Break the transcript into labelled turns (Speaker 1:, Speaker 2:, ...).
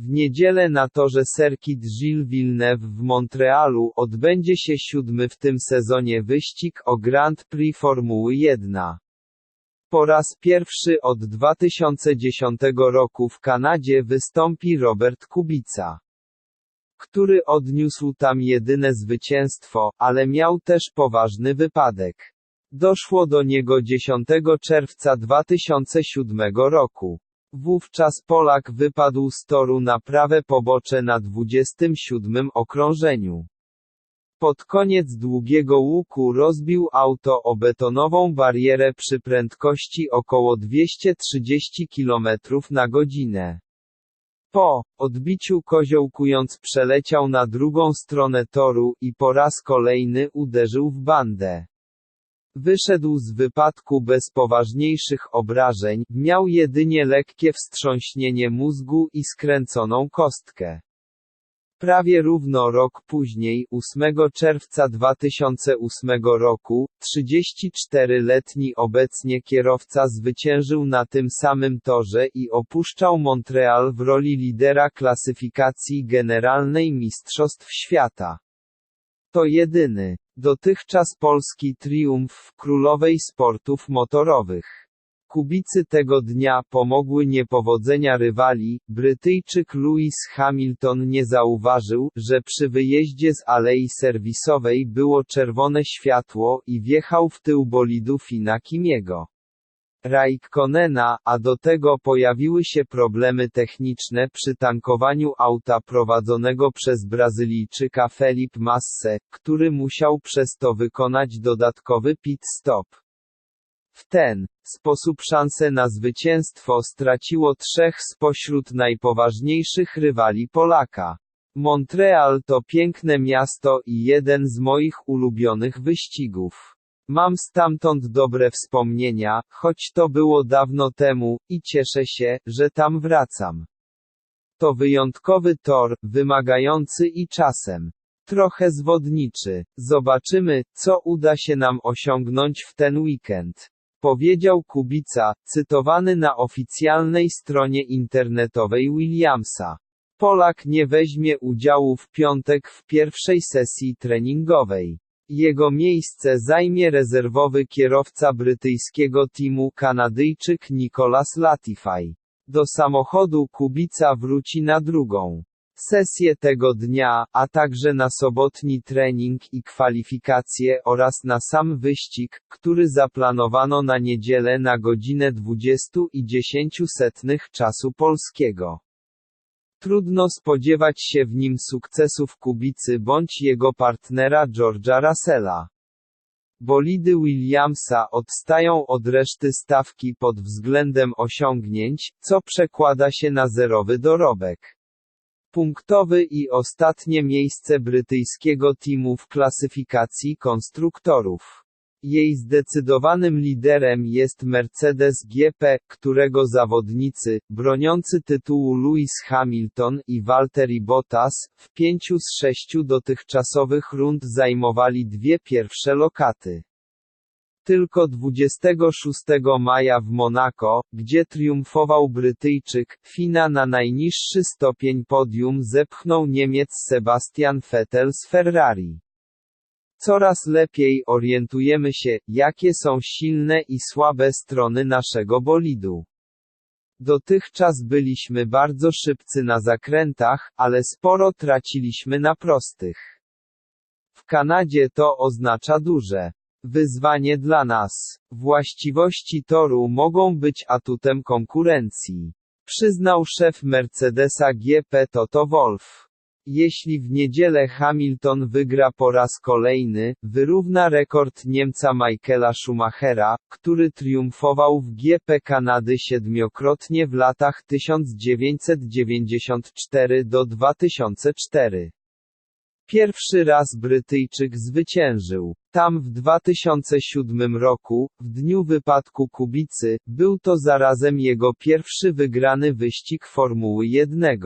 Speaker 1: W niedzielę na torze Circuit Gilles Villeneuve w Montrealu odbędzie się siódmy w tym sezonie wyścig o Grand Prix Formuły 1. Po raz pierwszy od 2010 roku w Kanadzie wystąpi Robert Kubica, który odniósł tam jedyne zwycięstwo, ale miał też poważny wypadek. Doszło do niego 10 czerwca 2007 roku. Wówczas Polak wypadł z toru na prawe pobocze na 27 okrążeniu. Pod koniec długiego łuku rozbił auto o betonową barierę przy prędkości około 230 km na godzinę. Po odbiciu koziołkując przeleciał na drugą stronę toru i po raz kolejny uderzył w bandę. Wyszedł z wypadku bez poważniejszych obrażeń, miał jedynie lekkie wstrząśnienie mózgu i skręconą kostkę. Prawie równo rok później, 8 czerwca 2008 roku, 34-letni obecnie kierowca zwyciężył na tym samym torze i opuszczał Montreal w roli lidera klasyfikacji generalnej Mistrzostw Świata. To jedyny, dotychczas polski triumf w królowej sportów motorowych. Kubicy tego dnia pomogły niepowodzenia rywali, Brytyjczyk Lewis Hamilton nie zauważył, że przy wyjeździe z alei serwisowej było czerwone światło i wjechał w tył bolidu Fina Kimiego. Raikkonena, a do tego pojawiły się problemy techniczne przy tankowaniu auta prowadzonego przez Brazylijczyka Felipe Masse, który musiał przez to wykonać dodatkowy pit stop. W ten sposób szansę na zwycięstwo straciło trzech spośród najpoważniejszych rywali Polaka. Montreal to piękne miasto i jeden z moich ulubionych wyścigów. Mam stamtąd dobre wspomnienia, choć to było dawno temu, i cieszę się, że tam wracam. To wyjątkowy tor, wymagający i czasem trochę zwodniczy. Zobaczymy, co uda się nam osiągnąć w ten weekend. Powiedział Kubica, cytowany na oficjalnej stronie internetowej Williamsa. Polak nie weźmie udziału w piątek w pierwszej sesji treningowej. Jego miejsce zajmie rezerwowy kierowca brytyjskiego teamu Kanadyjczyk Nicolas Latify. Do samochodu Kubica wróci na drugą sesję tego dnia, a także na sobotni trening i kwalifikacje oraz na sam wyścig, który zaplanowano na niedzielę na godzinę 20 i 10 setnych czasu polskiego. Trudno spodziewać się w nim sukcesów Kubicy bądź jego partnera George'a Russella. Bolidy Williamsa odstają od reszty stawki pod względem osiągnięć, co przekłada się na zerowy dorobek. Punktowy i ostatnie miejsce brytyjskiego teamu w klasyfikacji konstruktorów. Jej zdecydowanym liderem jest Mercedes GP, którego zawodnicy, broniący tytułu Lewis Hamilton i Valtteri Bottas, w pięciu z sześciu dotychczasowych rund zajmowali dwie pierwsze lokaty. Tylko 26 maja w Monako, gdzie triumfował Brytyjczyk, Fina na najniższy stopień podium zepchnął Niemiec Sebastian Vettel z Ferrari. Coraz lepiej orientujemy się, jakie są silne i słabe strony naszego bolidu. Dotychczas byliśmy bardzo szybcy na zakrętach, ale sporo traciliśmy na prostych. W Kanadzie to oznacza duże wyzwanie dla nas. Właściwości toru mogą być atutem konkurencji. Przyznał szef Mercedesa GP Toto Wolff. Jeśli w niedzielę Hamilton wygra po raz kolejny, wyrówna rekord Niemca Michaela Schumachera, który triumfował w GP Kanady siedmiokrotnie w latach 1994 do 2004. Pierwszy raz Brytyjczyk zwyciężył. Tam w 2007 roku, w dniu wypadku Kubicy, był to zarazem jego pierwszy wygrany wyścig Formuły 1.